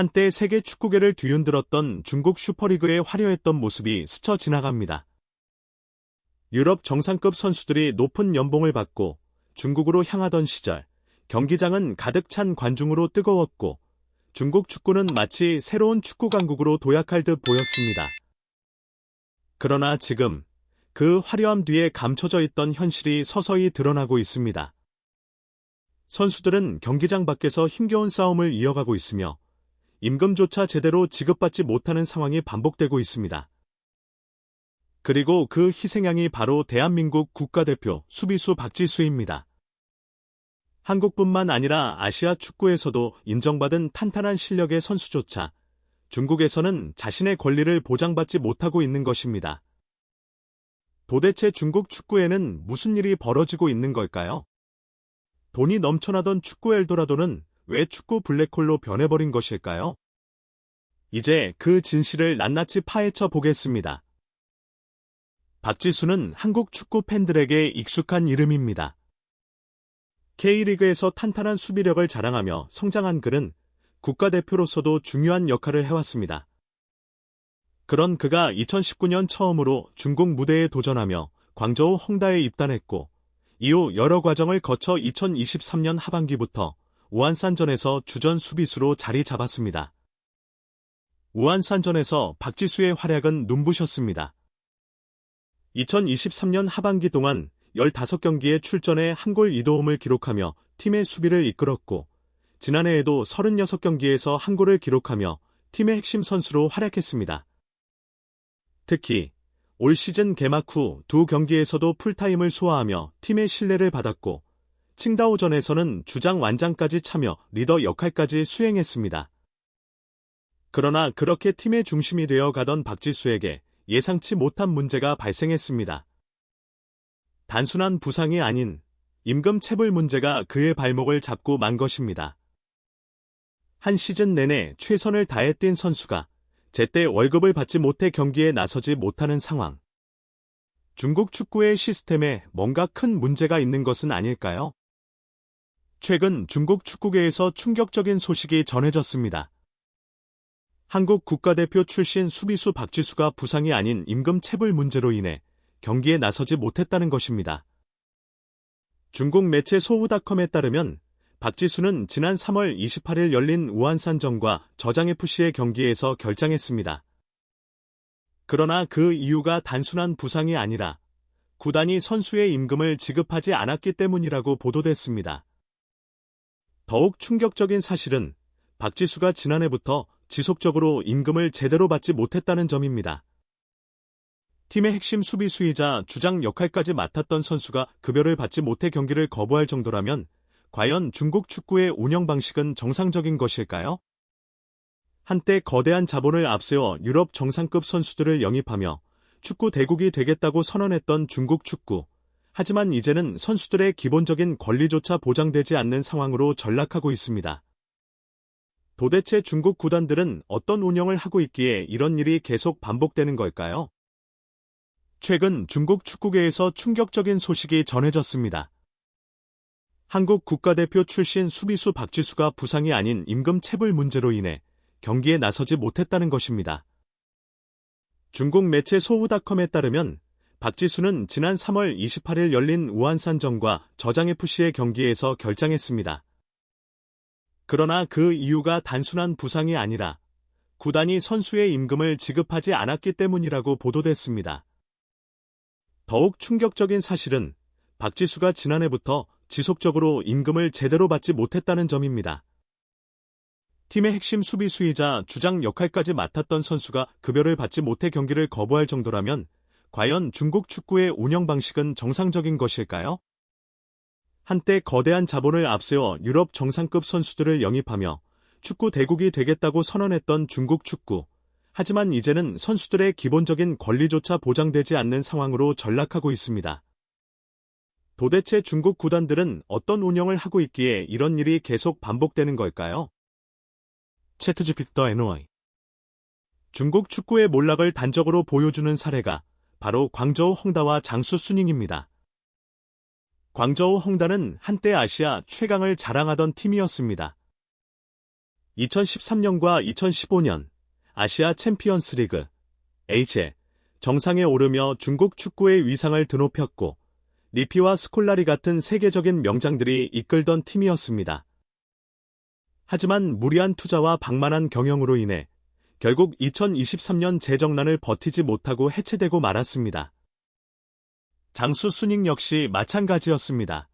한때 세계 축구계를 뒤흔들었던 중국 슈퍼리그의 화려했던 모습이 스쳐 지나갑니다. 유럽 정상급 선수들이 높은 연봉을 받고 중국으로 향하던 시절, 경기장은 가득 찬 관중으로 뜨거웠고 중국 축구는 마치 새로운 축구 강국으로 도약할 듯 보였습니다. 그러나 지금 그 화려함 뒤에 감춰져 있던 현실이 서서히 드러나고 있습니다. 선수들은 경기장 밖에서 힘겨운 싸움을 이어가고 있으며 임금조차 제대로 지급받지 못하는 상황이 반복되고 있습니다. 그리고 그 희생양이 바로 대한민국 국가대표 수비수 박지수입니다. 한국뿐만 아니라 아시아 축구에서도 인정받은 탄탄한 실력의 선수조차 중국에서는 자신의 권리를 보장받지 못하고 있는 것입니다. 도대체 중국 축구에는 무슨 일이 벌어지고 있는 걸까요? 돈이 넘쳐나던 축구 엘도라도는 왜 축구 블랙홀로 변해버린 것일까요? 이제 그 진실을 낱낱이 파헤쳐 보겠습니다. 박지수는 한국 축구 팬들에게 익숙한 이름입니다. K리그에서 탄탄한 수비력을 자랑하며 성장한 그는 국가대표로서도 중요한 역할을 해왔습니다. 그런 그가 2019년 처음으로 중국 무대에 도전하며 광저우 헝다에 입단했고 이후 여러 과정을 거쳐 2023년 하반기부터 우한산전에서 주전 수비수로 자리 잡았습니다. 우한산전에서 박지수의 활약은 눈부셨습니다. 2023년 하반기 동안 15경기에 출전해 한 골 2도움을 기록하며 팀의 수비를 이끌었고 지난해에도 36경기에서 한 골을 기록하며 팀의 핵심 선수로 활약했습니다. 특히 올 시즌 개막 후 두 경기에서도 풀타임을 소화하며 팀의 신뢰를 받았고 칭다오전에서는 주장 완장까지 참여 리더 역할까지 수행했습니다. 그러나 그렇게 팀의 중심이 되어 가던 박지수에게 예상치 못한 문제가 발생했습니다. 단순한 부상이 아닌 임금 체불 문제가 그의 발목을 잡고 만 것입니다. 한 시즌 내내 최선을 다해 뛴 선수가 제때 월급을 받지 못해 경기에 나서지 못하는 상황. 중국 축구의 시스템에 뭔가 큰 문제가 있는 것은 아닐까요? 최근 중국 축구계에서 충격적인 소식이 전해졌습니다. 한국 국가대표 출신 수비수 박지수가 부상이 아닌 임금 체불 문제로 인해 경기에 나서지 못했다는 것입니다. 중국 매체 소우닷컴에 따르면 박지수는 지난 3월 28일 열린 우한산전과 저장FC의 경기에서 결장했습니다. 그러나 그 이유가 단순한 부상이 아니라 구단이 선수의 임금을 지급하지 않았기 때문이라고 보도됐습니다. 더욱 충격적인 사실은 박지수가 지난해부터 지속적으로 임금을 제대로 받지 못했다는 점입니다. 팀의 핵심 수비수이자 주장 역할까지 맡았던 선수가 급여를 받지 못해 경기를 거부할 정도라면 과연 중국 축구의 운영 방식은 정상적인 것일까요? 한때 거대한 자본을 앞세워 유럽 정상급 선수들을 영입하며 축구 대국이 되겠다고 선언했던 중국 축구. 하지만 이제는 선수들의 기본적인 권리조차 보장되지 않는 상황으로 전락하고 있습니다. 도대체 중국 구단들은 어떤 운영을 하고 있기에 이런 일이 계속 반복되는 걸까요? 최근 중국 축구계에서 충격적인 소식이 전해졌습니다. 한국 국가대표 출신 수비수 박지수가 부상이 아닌 임금 체불 문제로 인해 경기에 나서지 못했다는 것입니다. 중국 매체 소우닷컴에 따르면 박지수는 지난 3월 28일 열린 우한산전과 저장FC의 경기에서 결장했습니다. 그러나 그 이유가 단순한 부상이 아니라 구단이 선수의 임금을 지급하지 않았기 때문이라고 보도됐습니다. 더욱 충격적인 사실은 박지수가 지난해부터 지속적으로 임금을 제대로 받지 못했다는 점입니다. 팀의 핵심 수비수이자 주장 역할까지 맡았던 선수가 급여를 받지 못해 경기를 거부할 정도라면 과연 중국 축구의 운영 방식은 정상적인 것일까요? 한때 거대한 자본을 앞세워 유럽 정상급 선수들을 영입하며 축구 대국이 되겠다고 선언했던 중국 축구. 하지만 이제는 선수들의 기본적인 권리조차 보장되지 않는 상황으로 전락하고 있습니다. 도대체 중국 구단들은 어떤 운영을 하고 있기에 이런 일이 계속 반복되는 걸까요? 채트GPT NY 중국 축구의 몰락을 단적으로 보여주는 사례가 바로 광저우 헝다와 장수 순닝입니다. 광저우 헝다는 한때 아시아 최강을 자랑하던 팀이었습니다. 2013년과 2015년 아시아 챔피언스 리그 H에 정상에 오르며 중국 축구의 위상을 드높였고 리피와 스콜라리 같은 세계적인 명장들이 이끌던 팀이었습니다. 하지만 무리한 투자와 방만한 경영으로 인해 결국 2023년 재정난을 버티지 못하고 해체되고 말았습니다. 장수 순익 역시 마찬가지였습니다.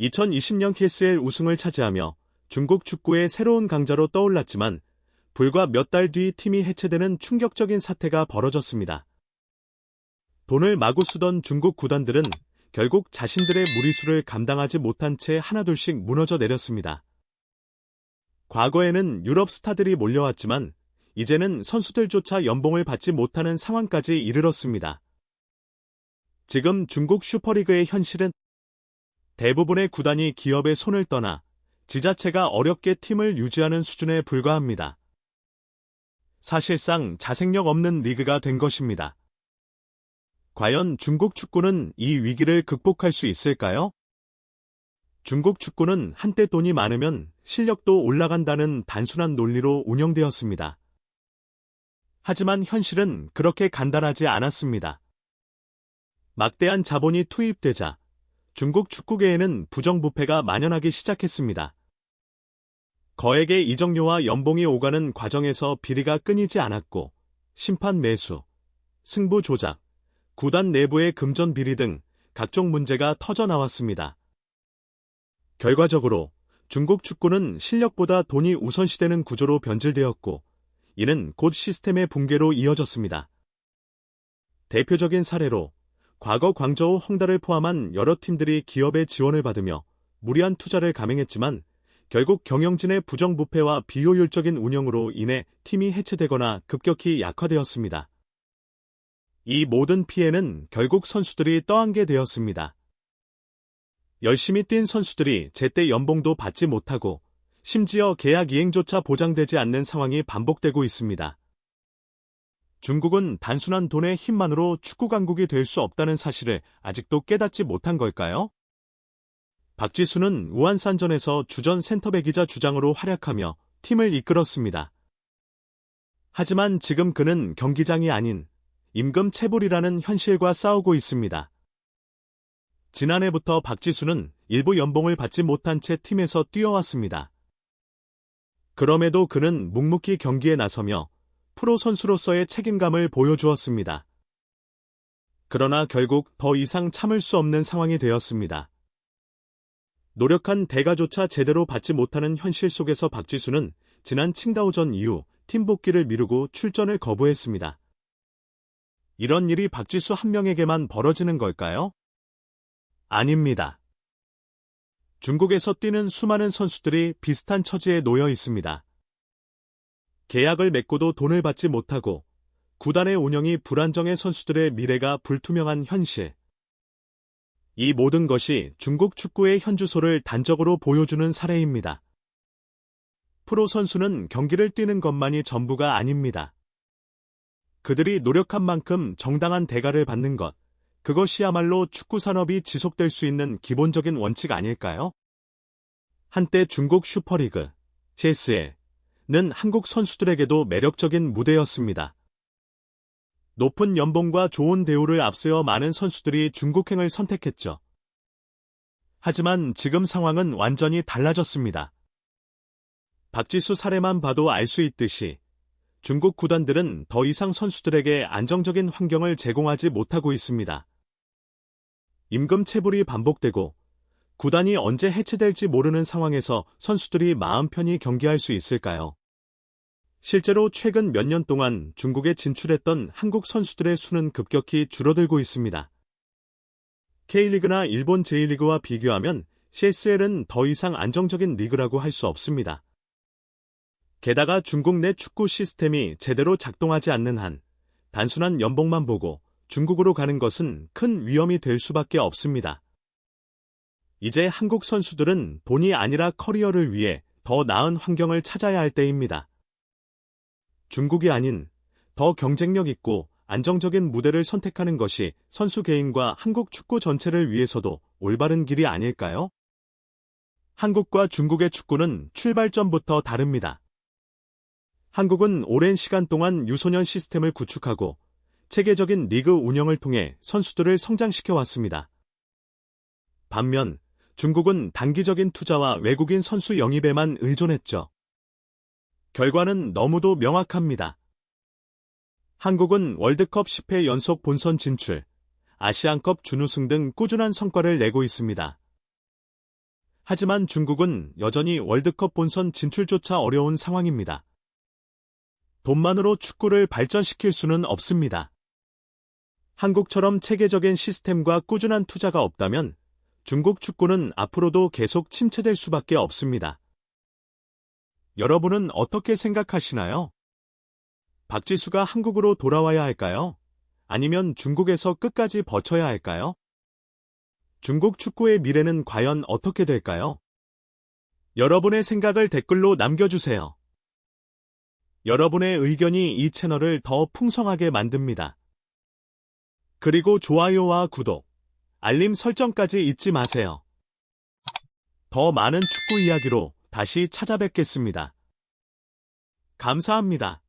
2020년 KSL 우승을 차지하며 중국 축구의 새로운 강자로 떠올랐지만 불과 몇 달 뒤 팀이 해체되는 충격적인 사태가 벌어졌습니다. 돈을 마구 쓰던 중국 구단들은 결국 자신들의 무리수를 감당하지 못한 채 하나둘씩 무너져 내렸습니다. 과거에는 유럽 스타들이 몰려왔지만 이제는 선수들조차 연봉을 받지 못하는 상황까지 이르렀습니다. 지금 중국 슈퍼리그의 현실은 대부분의 구단이 기업의 손을 떠나 지자체가 어렵게 팀을 유지하는 수준에 불과합니다. 사실상 자생력 없는 리그가 된 것입니다. 과연 중국 축구는 이 위기를 극복할 수 있을까요? 중국 축구는 한때 돈이 많으면 실력도 올라간다는 단순한 논리로 운영되었습니다. 하지만 현실은 그렇게 간단하지 않았습니다. 막대한 자본이 투입되자 중국 축구계에는 부정부패가 만연하기 시작했습니다. 거액의 이적료와 연봉이 오가는 과정에서 비리가 끊이지 않았고 심판 매수, 승부 조작, 구단 내부의 금전 비리 등 각종 문제가 터져 나왔습니다. 결과적으로 중국 축구는 실력보다 돈이 우선시되는 구조로 변질되었고 이는 곧 시스템의 붕괴로 이어졌습니다. 대표적인 사례로 과거 광저우 헝다를 포함한 여러 팀들이 기업의 지원을 받으며 무리한 투자를 감행했지만 결국 경영진의 부정부패와 비효율적인 운영으로 인해 팀이 해체되거나 급격히 약화되었습니다. 이 모든 피해는 결국 선수들이 떠안게 되었습니다. 열심히 뛴 선수들이 제때 연봉도 받지 못하고 심지어 계약 이행조차 보장되지 않는 상황이 반복되고 있습니다. 중국은 단순한 돈의 힘만으로 축구 강국이 될 수 없다는 사실을 아직도 깨닫지 못한 걸까요? 박지수는 우한산전에서 주전 센터백이자 주장으로 활약하며 팀을 이끌었습니다. 하지만 지금 그는 경기장이 아닌 임금 체불이라는 현실과 싸우고 있습니다. 지난해부터 박지수는 일부 연봉을 받지 못한 채 팀에서 뛰어왔습니다. 그럼에도 그는 묵묵히 경기에 나서며 프로 선수로서의 책임감을 보여주었습니다. 그러나 결국 더 이상 참을 수 없는 상황이 되었습니다. 노력한 대가조차 제대로 받지 못하는 현실 속에서 박지수는 지난 칭다오전 이후 팀 복귀를 미루고 출전을 거부했습니다. 이런 일이 박지수 한 명에게만 벌어지는 걸까요? 아닙니다. 중국에서 뛰는 수많은 선수들이 비슷한 처지에 놓여 있습니다. 계약을 맺고도 돈을 받지 못하고 구단의 운영이 불안정해 선수들의 미래가 불투명한 현실. 이 모든 것이 중국 축구의 현주소를 단적으로 보여주는 사례입니다. 프로 선수는 경기를 뛰는 것만이 전부가 아닙니다. 그들이 노력한 만큼 정당한 대가를 받는 것, 그것이야말로 축구 산업이 지속될 수 있는 기본적인 원칙 아닐까요? 한때 중국 슈퍼리그, CSL는 한국 선수들에게도 매력적인 무대였습니다. 높은 연봉과 좋은 대우를 앞세워 많은 선수들이 중국행을 선택했죠. 하지만 지금 상황은 완전히 달라졌습니다. 박지수 사례만 봐도 알 수 있듯이 중국 구단들은 더 이상 선수들에게 안정적인 환경을 제공하지 못하고 있습니다. 임금 체불이 반복되고 구단이 언제 해체될지 모르는 상황에서 선수들이 마음 편히 경기할 수 있을까요? 실제로 최근 몇 년 동안 중국에 진출했던 한국 선수들의 수는 급격히 줄어들고 있습니다. K리그나 일본 제1리그와 비교하면 CSL은 더 이상 안정적인 리그라고 할 수 없습니다. 게다가 중국 내 축구 시스템이 제대로 작동하지 않는 한 단순한 연봉만 보고 중국으로 가는 것은 큰 위험이 될 수밖에 없습니다. 이제 한국 선수들은 돈이 아니라 커리어를 위해 더 나은 환경을 찾아야 할 때입니다. 중국이 아닌 더 경쟁력 있고 안정적인 무대를 선택하는 것이 선수 개인과 한국 축구 전체를 위해서도 올바른 길이 아닐까요? 한국과 중국의 축구는 출발점부터 다릅니다. 한국은 오랜 시간 동안 유소년 시스템을 구축하고 체계적인 리그 운영을 통해 선수들을 성장시켜 왔습니다. 반면 중국은 단기적인 투자와 외국인 선수 영입에만 의존했죠. 결과는 너무도 명확합니다. 한국은 월드컵 10회 연속 본선 진출, 아시안컵 준우승 등 꾸준한 성과를 내고 있습니다. 하지만 중국은 여전히 월드컵 본선 진출조차 어려운 상황입니다. 돈만으로 축구를 발전시킬 수는 없습니다. 한국처럼 체계적인 시스템과 꾸준한 투자가 없다면 중국 축구는 앞으로도 계속 침체될 수밖에 없습니다. 여러분은 어떻게 생각하시나요? 박지수가 한국으로 돌아와야 할까요? 아니면 중국에서 끝까지 버텨야 할까요? 중국 축구의 미래는 과연 어떻게 될까요? 여러분의 생각을 댓글로 남겨주세요. 여러분의 의견이 이 채널을 더 풍성하게 만듭니다. 그리고 좋아요와 구독, 알림 설정까지 잊지 마세요. 더 많은 축구 이야기로 다시 찾아뵙겠습니다. 감사합니다.